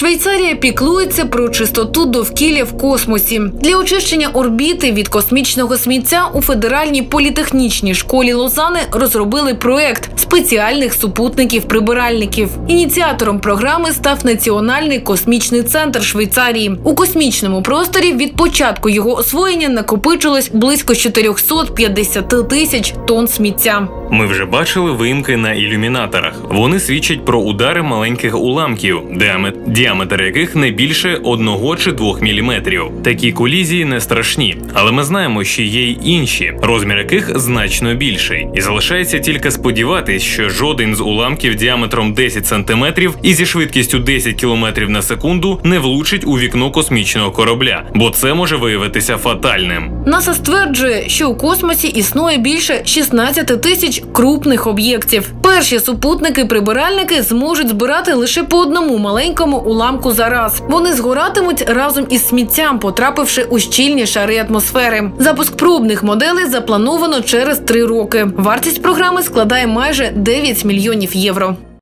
Швейцарія піклується про чистоту довкілля в космосі. Для очищення орбіти від космічного сміття у федеральній політехнічній школі Лозани розробили проект спеціальних супутників-прибиральників. Ініціатором програми став Національний космічний центр Швейцарії. У космічному просторі від початку його освоєння накопичилось близько 450 тисяч тонн сміття. Ми вже бачили виїмки на ілюмінаторах. Вони свідчать про удари маленьких уламків, діамет- діаметр яких не більше 1 чи 2 міліметрів. Такі колізії не страшні, але ми знаємо, що є й інші, розмір яких значно більший. І залишається тільки сподіватись, що жоден з уламків діаметром 10 сантиметрів і зі швидкістю 10 кілометрів на секунду не влучить у вікно космічного корабля, бо це може виявитися фатальним. НАСА стверджує, що у космосі існує більше 16 тисяч крупних об'єктів. Перші супутники-прибиральники зможуть збирати лише по одному маленькому уламку за раз. Вони згоратимуть разом із сміттям, потрапивши у щільні шари атмосфери. Запуск пробних моделей заплановано через три роки. Вартість програми складає майже 9 мільйонів євро.